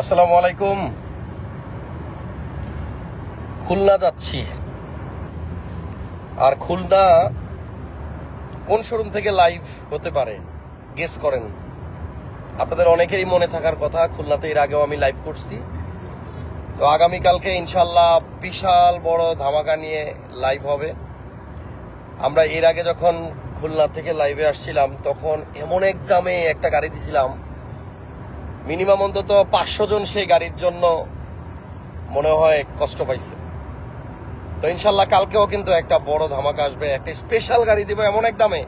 আসসালামু আলাইকুম। খুলনা যাচ্ছি। আর খুলনা কোন শোরুম থেকে লাইভ হতে পারে গেস করেন। আপনাদের অনেকেরই মনে থাকার কথা, খুলনাতে এর আগেও আমি লাইভ করছি। তো আগামীকালকে ইনশাল্লাহ বিশাল বড় ধামাকা নিয়ে লাইভ হবে। আমরা এর আগে যখন খুলনা থেকে লাইভে আসছিলাম, তখন এমন এক দামে একটা গাড়ি দিছিলাম মিনিমাম অন্তত পাঁচশো জন সেই গাড়ির জন্য মনে হয় কষ্ট পাইছে। তো ইনশাল্লাহ কালকেও কিন্তু একটা বড় ধামাকা আসবে, একটা স্পেশাল গাড়ি দিব এমন এক দামে,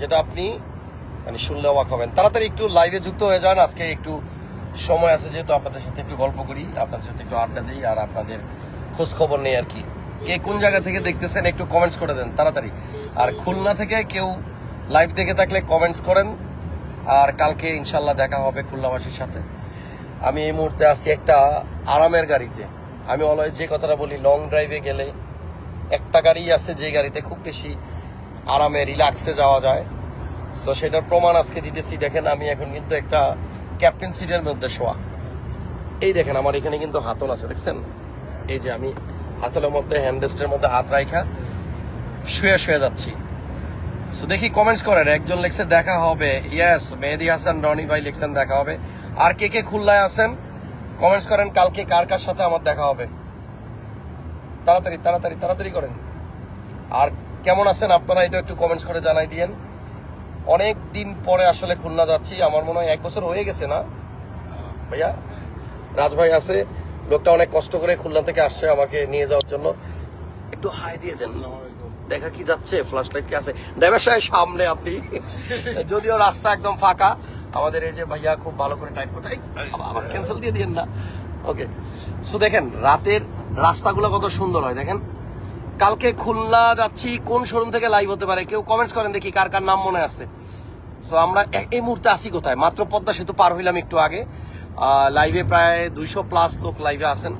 যেটা আপনি মানে শুনলে অবাক হবেন। তাড়াতাড়ি একটু লাইভে যুক্ত হয়ে যান, আজকে একটু সময় আছে যেহেতু আপনাদের সাথে একটু গল্প করি, আপনাদের সাথে একটু আড্ডা দিই আর আপনাদের খোঁজ খবর নেই আর কি। কে কোন জায়গা থেকে দেখতেছেন একটু কমেন্টস করে দেন, তাড়াতাড়ি। আর খুলনা থেকে কেউ লাইভ দেখে থাকলে কমেন্টস করেন আর কালকে ইনশাল্লাহ দেখা হবে খুলনাবাসীর সাথে। আমি এই মুহূর্তে আছি একটা আরামের গাড়িতে। আমি অলওয়েজ যে কথাটা বলি লং ড্রাইভে গেলে একটা গাড়ি আছে যে গাড়িতে খুব বেশি আরামে রিল্যাক্সে যাওয়া যায়। তো সেটার প্রমাণ আজকে দিতেছি। দেখেন, আমি এখন কিন্তু একটা ক্যাপ্টেন সিটের মধ্যে শোয়া। এই দেখেন, আমার এখানে কিন্তু হাতল আছে, দেখছেন? এই যে আমি হাতলের মধ্যে হ্যান্ডেস্টের মধ্যে হাত রাইখা, শুয়ে শুয়ে যাচ্ছি। সো দেখি কমেন্টস করেন, একজন লিখছে, দেখা হবে। ইয়েস মেহেদি হাসান, রনি ভাই লিখছেন, দেখা হবে। আর কে কে খুলনায় আছেন কমেন্টস করেন, কালকে কার কার সাথে আমার দেখা হবে? তাড়াতাড়ি তাড়াতাড়ি তাড়াতাড়ি করেন। আর কেমন আছেন আপনারা, এটা একটু কমেন্টস করে জানাই দিয়েন। অনেক দিন পরে আসলে খুলনা যাচ্ছি, আমার মনে হয় এক বছর হয়ে গেছে না? ভাইয়া, রাজ ভাই আছে, লোকটা অনেক কষ্ট করে খুলনা থেকে আসছে আমাকে নিয়ে যাওয়ার জন্য। একটু হাই দিয়ে দেন। দেখা কি যাচ্ছে? ফ্ল্যাশ লাইট কি আছে? ড্রাইভার সাহেব সামনে আপনি। যদিও রাস্তা একদম ফাঁকা, আমাদের এই যে ভাইয়া খুব ভালো করে টাইপ করতে আবার- ক্যান্সেল দিয়ে দিয়েন না। ওকে সো দেখেন, রাতের রাস্তাগুলো কত সুন্দর হয়, দেখেন। কালকে খুলনা যাচ্ছি, কোন শোরুম থেকে লাইভ হতে পারে? কেউ কমেন্টস করেন দেখি কার কার নাম মনে আছে। সো আমরা এই মুহূর্তে আসি কোথায়? মাত্র পদ্মা সেতু পার হইলাম একটু আগে। লাইভে প্রায় দুইশো প্লাস লোক লাইভে আছেন।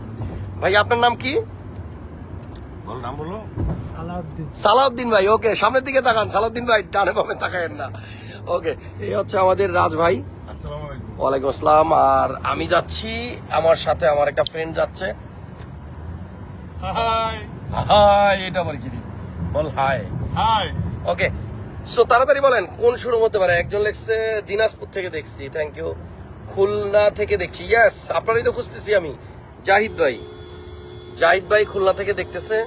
ভাই আপনার নাম কি? বলো নাম বলো। সালাউদ্দিন। সালাউদ্দিন ভাই ওকে সামনের দিকে তাকান। সালাউদ্দিন ভাই ডানে বামে তাকায়েন না। ওকে এই হচ্ছে আমাদের রাজ ভাই। ওয়ালাইকুম আসসালাম। আর আমি যাচ্ছি আমার সাথে আমার একটা ফ্রেন্ড যাচ্ছে। হাই। হাই এটা আবার কি বল হাই। হাই। ওকে সো তাড়াতাড়ি বলেন কোন শুরু হতে পারে? একজন লেখছে দিনাজপুর থেকে দেখছি থ্যাংক ইউ খুলনা থেকে দেখছি। ইয়েস আপনারই তো খুঁজতেছি আমি। জাহিদ ভাই। জাহিদ ভাই খুলনা থেকে দেখতেছে।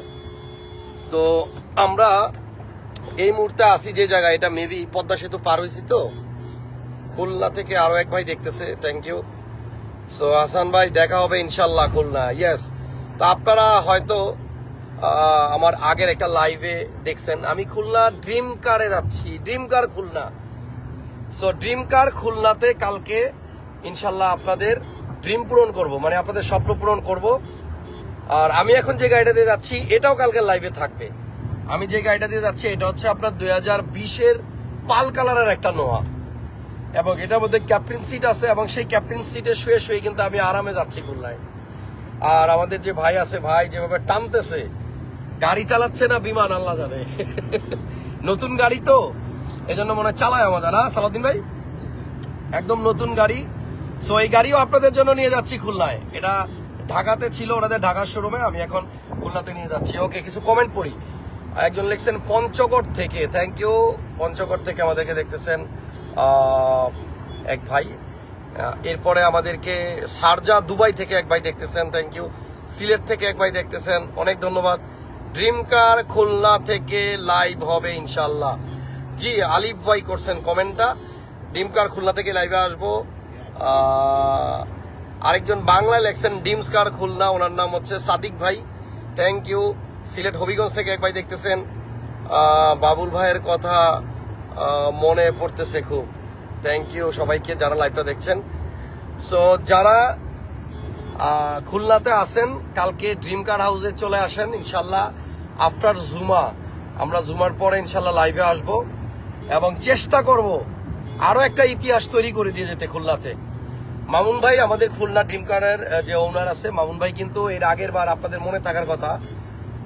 তো আমরা এই মুহূর্তে আসি যে জায়গায়, এটা মেবি পদ্মা সেতু পার হয়েছি তো। খুলনা থেকে আরও এক ভাই দেখতেছে থ্যাংক ইউ সো হাসান ভাই, দেখা হবে ইনশাল্লাহ খুলনা ইয়েস তো আপনারা হয়তো আমার আগের একটা লাইভে দেখছেন, আমি খুলনা ড্রিম কারে যাচ্ছি dream car Khulna. So dream car খুলনাতে কালকে ইনশাল্লাহ আপনাদের ড্রিম পূরণ করব মানে আপনাদের স্বপ্ন পূরণ করব। আর আমি এখন যে গাড়িটা দিয়ে যাচ্ছি, এটাও কালকে লাইভে থাকবে। আমি যে গাড়িটা দিয়ে যাচ্ছি, এটা হচ্ছে আপনার দুই হাজার বিশের পাল কালারের একটা নোয়া। এবং এটার মধ্যে ক্যাপ্টেন সিট আছে, এবং সেই ক্যাপ্টেন সিটে শুয়ে শুয়ে কিন্তু আমি আরামে যাচ্ছি খুলনায়। আর আমাদের যে ভাই আছে, ভাই যেভাবে টানতেছে, গাড়ি চালাচ্ছে না বিমান, আল্লাহ জানে। নতুন গাড়ি তো, এজন্য মনে হয় চালায় আমাদের, না সালাউদ্দিন ভাই? একদম নতুন গাড়ি। সো এই গাড়িও আপনাদের জন্য নিয়ে যাচ্ছি খুলনায়। এটা ঢাকাতে ছিল ওনাদের ঢাকার শোরুমে আমি এখন খুলনাতে নিয়ে যাচ্ছি। ওকে কিছু কমেন্ট পড়ি। একজন লিখছেন, পঞ্চগড় থেকে থ্যাংক ইউ পঞ্চগড় থেকে আমাদেরকে দেখতেছেন এক ভাই। এরপরে আমাদেরকে সারজা দুবাই থেকে এক ভাই দেখতেছেন থ্যাংক ইউ সিলেট থেকে এক ভাই দেখতেছেন, অনেক ধন্যবাদ। ড্রিম কার খুলনা থেকে লাইভ হবে ইনশাল্লাহ জি, আলিফ ভাই করছেন কমেন্টটা ডিম কার খুলনা থেকে লাইভে আসব। আরেকজন বাংলায় লেখছেন ডিমস কার খুলনা, ওনার নাম হচ্ছে সাদিক ভাই। থ্যাংক ইউ সিলেট হবিগঞ্জ থেকে এক ভাই দেখতেছেন। বাবুল ভাইয়ের কথা মনে পড়তেছে খুব। থ্যাংক ইউ সবাইকে যারা লাইভটা দেখছেন। সো যারা খুলনাতে আসেন কালকে ড্রিম কার হাউসে চলে আসেন, ইনশাল্লাহ আফটার জুমা আমরা জুমার পরে ইনশাল্লাহ লাইভে আসব। এবং চেষ্টা করব আরও একটা ইতিহাস তৈরি করে দিয়ে যেতে খুলনাতে। মামুন ভাই আমাদের খুলনা ড্রিম কারের যে ওনার আছে মামুন ভাই কিন্তু এর আগের বার আপনাদের মনে থাকার কথা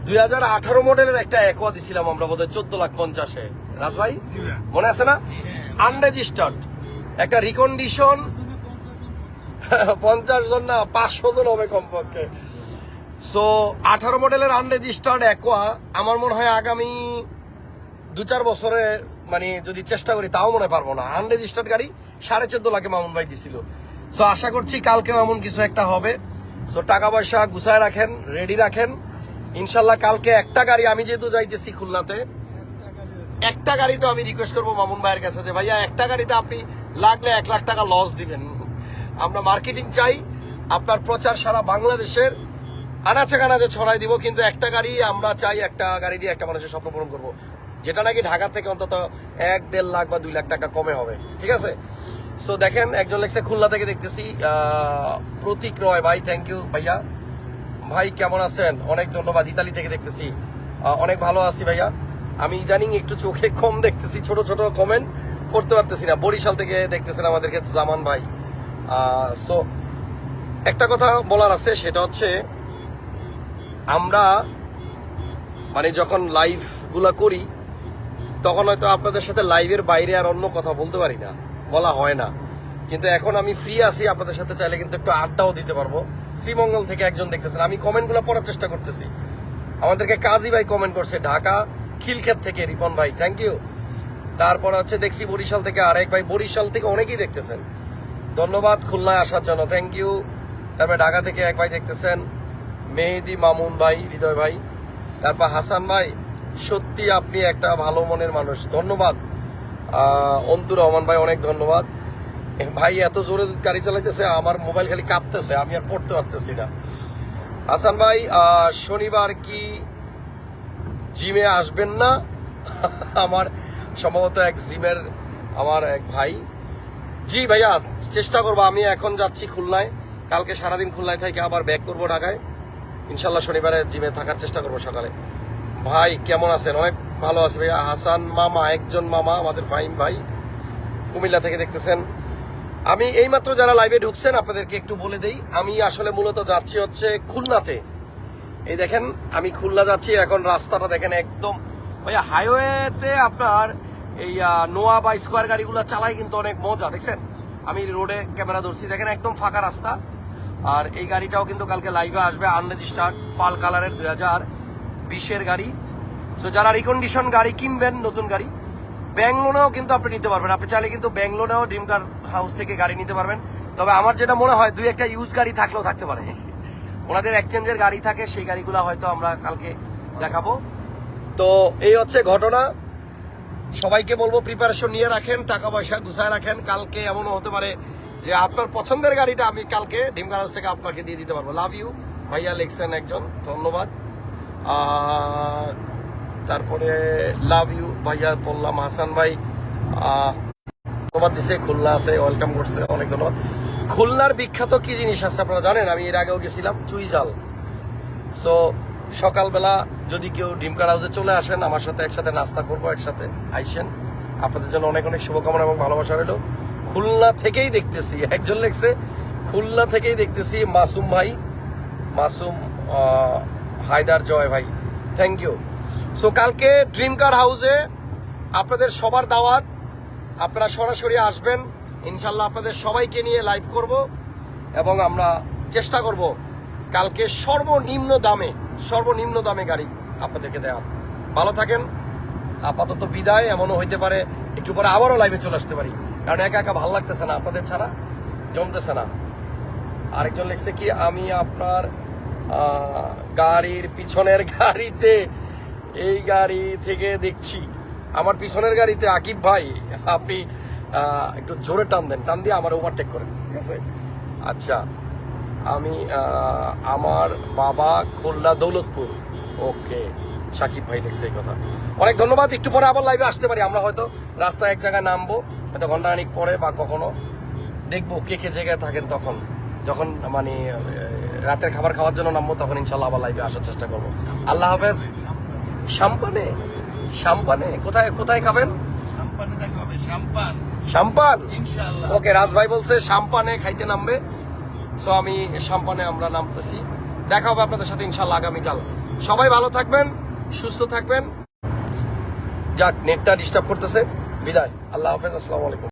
দুই হাজার আঠারো মডেলের একটা একোয়া দিছিলাম আমরা বোধহয় চোদ্দ লাখ পঞ্চাশে। রাজ ভাই? মনে আছে না? আনরেজিস্টার্ড একটা রিকন্ডিশন পঞ্চাশ জন না পাঁচশো জন হবে কমপক্ষে। সো আঠারো মডেলের আনরেজিস্টার্ড একোয়া আমার মনে হয় আগামী দু চার বছরে মানে যদি চেষ্টা করি তাও মনে হয় পারব না। আনরেজিস্টার্ড গাড়ি সাড়ে চোদ্দ লাখে মামুন ভাই দিছিল। সো আশা করছি কালকেও এমন কিছু একটা হবে। সো টাকা পয়সা গুছায় রাখেন রেডি রাখেন। ইনশাল্লাহ কালকে একটা গাড়ি, আমি যেহেতু যাইতেছি খুলনাতে, একটা গাড়ি তো আমি রিকোয়েস্ট করব মামুন ভাইয়ের কাছে যে, ভাইয়া, একটা গাড়িতে আপনি লাগলে এক লাখ টাকা লস দিবেন। আমরা মার্কেটিং চাই, আপনার প্রচার সারা বাংলাদেশের আনাচে কানাচে ছড়াই দিব, কিন্তু একটা গাড়ি আমরা চাই, একটা গাড়ি দিয়ে একটা মানুষের স্বপ্ন পূরণ করব। যেটা নাকি ঢাকা থেকে অন্তত এক দেড় লাখ বা দুই লাখ টাকা কমে হবে। ঠিক আছে? সো দেখেন, একজন লেখছে, খুলনা থেকে দেখতেছি প্রতীক রয়, ভাই থ্যাংক ইউ ভাইয়া। ভাই, কেমন আছেন? অনেক ধন্যবাদ, ইতালি থেকে দেখতেছি। অনেক ভালো আছি, ভাইয়া। আমি ইদানিং একটু চোখে কম দেখতেছি, ছোট ছোট কমেন্ট করতে পারতেছি না। বরিশাল থেকে দেখতেছেন আমাদেরকে জামান ভাই। সো একটা কথা বলার আছে, সেটা হচ্ছে, আমরা মানে যখন লাইভগুলা করি, তখন হয়তো আপনাদের সাথে লাইভের বাইরে আর অন্য কথা বলতে পারি না। বলা হয় না। কিন্তু এখন আমি ফ্রি আছি, আপনাদের সাথে চাইলে কিন্তু একটু আড্ডাও দিতে পারব। শ্রীমঙ্গল থেকে একজন দেখতেছেন, আমি কমেন্টগুলো পড়ার চেষ্টা করতেছি। আমাদেরকে কাজী ভাই কমেন্ট করছে, ঢাকা খিলক্ষেত থেকে রিপন ভাই থ্যাংক ইউ তারপর হচ্ছে দেখছি বরিশাল থেকে আরেক ভাই, বরিশাল থেকে অনেকেই দেখতেছেন। ধন্যবাদ, খুলনায় আসার জন্য থ্যাংক ইউ তারপরে ঢাকা থেকে এক ভাই দেখতেছেন, মেহেদি মামুন ভাই, হৃদয় ভাই। তারপর হাসান ভাই, সত্যি আপনি একটা ভালো মনের মানুষ, ধন্যবাদ। অন্তুর রহমান ভাই, অনেক ধন্যবাদ। ভাই, এত জোরে গাড়ি চালাইতেছে, আমার মোবাইল খালি কাঁপতেছে, আমি আর পড়তে পারতেছি না। হাসান ভাই শনিবার কি জিমে আসবেন না? আমার সম্ভবত এক জিমের আমার এক ভাই। জি ভাইয়া, চেষ্টা করব, আমি এখন যাচ্ছি খুলনায়। কালকে সারাদিন খুলনায় থেকে আবার ব্যাক করব ঢাকায়। ইনশাল্লাহ শনিবারে জিমে থাকার চেষ্টা করব সকালে। ভাই, কেমন আছেন? অনেক ভালো আছে ভাইয়া। হাসান মামা, একজন মামা, আমাদের ফাইম ভাই। কুমিল্লা থেকে দেখতেছেন। আমি এইমাত্র যারা লাইভে ঢুকছেন, আপনাদেরকে একটু বলে দেই, আমি আসলে মূলত যাচ্ছি হচ্ছে খুলনাতে। এই দেখেন, আমি খুলনা যাচ্ছি, এখন রাস্তাটা দেখেন একদম। ভাইয়া হাইওয়েতে আপনার এই নোয়া বা স্কোয়ার গাড়িগুলো চালাই কিন্তু অনেক মজা, দেখছেন? আমি রোডে ক্যামেরা ধরছি, দেখেন একদম ফাঁকা রাস্তা। আর এই গাড়িটাও কিন্তু কালকে লাইভে আসবে আনরেজিস্টার্ড পাল কালারের দুই হাজার বিশের গাড়ি। সো যারা রিকন্ডিশন গাড়ি কিনবেন, নতুন গাড়ি ব্যাংক লোনেও কিন্তু আপনি নিতে পারবেন। আপনি চাইলে কিন্তু ব্যাংক লোনেও ড্রিম কার হাউস থেকে গাড়ি নিতে পারবেন। তবে আমার যেটা মনে হয়, দুই একটা ইউজ গাড়ি থাকলেও থাকতে পারে। ওনাদের এক্সচেঞ্জের গাড়ি থাকে, সেই গাড়িগুলো হয়তো আমরা কালকে দেখাবো। তো, এই হচ্ছে ঘটনা। সবাইকে বলব প্রিপারেশন নিয়ে রাখেন টাকা পয়সা গুছায় রাখেন। কালকে এমনও হতে পারে যে আপনার পছন্দের গাড়িটা আমি কালকে ডিম গারাজ থেকে আপনাকে দিয়ে দিতে পারব। লাভ ইউ ভাইয়া লেখছেন একজন। ধন্যবাদ। তারপরে লাভ ইউ ভাইয়া, বললাম, হাসান ভাই ধন্যবাদ দিছে, খুলনাতে ওয়েলকাম করছে, অনেক ধন্যবাদ। খুলনার বিখ্যাত কি জিনিস আছে আপনারা জানেন? আমি এর আগেও গেছিলাম চুইজাল সো সকালবেলা যদি কেউ ডিমকার হাউসে চলে আসেন, আমার সাথে একসাথে নাস্তা করব, একসাথে আইসেন। আপনাদের জন্য অনেক অনেক শুভকামনা এবং ভালোবাসা রইল। খুলনা থেকেই দেখতেছি, একজন লেখছে, খুলনা থেকেই দেখতেছি মাসুম ভাই। মাসুম হায়দার জয় ভাই। থ্যাংক ইউ সো কালকে ড্রিম কার হাউসে আপনাদের সবার দাওয়াত। আপনারা সরাসরি আসবেন। ইনশাল্লাহ আপনাদের সবাইকে নিয়ে লাইভ করব এবং আমরা চেষ্টা করব কালকে সর্বনিম্ন দামে সর্বনিম্ন দামে গাড়ি আপনাদেরকে দেওয়া ভালো থাকেন। আপাতত বিদায়। এমনও হইতে পারে একটু পরে আবারও লাইভে চলে আসতে পারি। কারণ একা একা ভালো লাগতেছে না, আপনাদের ছাড়া জমতেছে না। আরেকজন লিখছে কি, আমি আপনার গাড়ির পিছনের গাড়িতে এই গাড়ি থেকে দেখছি। আমার পিছনের গাড়িতে আকিব ভাই, আপনি একটু জোরে টান দেন। টান দিয়ে আমার ওভারটেক করেন, ঠিক আছে? আচ্ছা আমি আমার বাবা খুলনা দৌলতপুর। ওকে, সাকিব ভাই লিখছে এই কথা। অনেক ধন্যবাদ, একটু পরে আবার লাইভে আসতে পারি আমরা হয়তো। রাস্তায় এক জায়গায় নামবো, হয়তো ঘন্টাখানিক পরে বা কখনো। দেখব কে কে জায়গায় থাকেন তখন। যখন মানে রাতের খাবার খাওয়ার জন্য নামবো, তখন ইনশাল্লাহ আবার লাইভে আসার চেষ্টা করব। আল্লাহ হাফেজ। সাম্পানে? সাম্পানে? কোথায় কোথায় খাবেন? ইনশাআল্লাহ। ওকে রাজ ভাই বলছে সাম্পানে খাইতে নামবে। সো আমি সাম্পানে আমরা নামতেছি। দেখা হবে আপনাদের সাথে ইনশাল্লাহ আগামীকাল। সবাই ভালো থাকবেন সুস্থ থাকবেন। যাক নেটটা ডিস্টার্ব করতেছে। বিদায়। আল্লাহ হাফেজ আসসালামু আলাইকুম।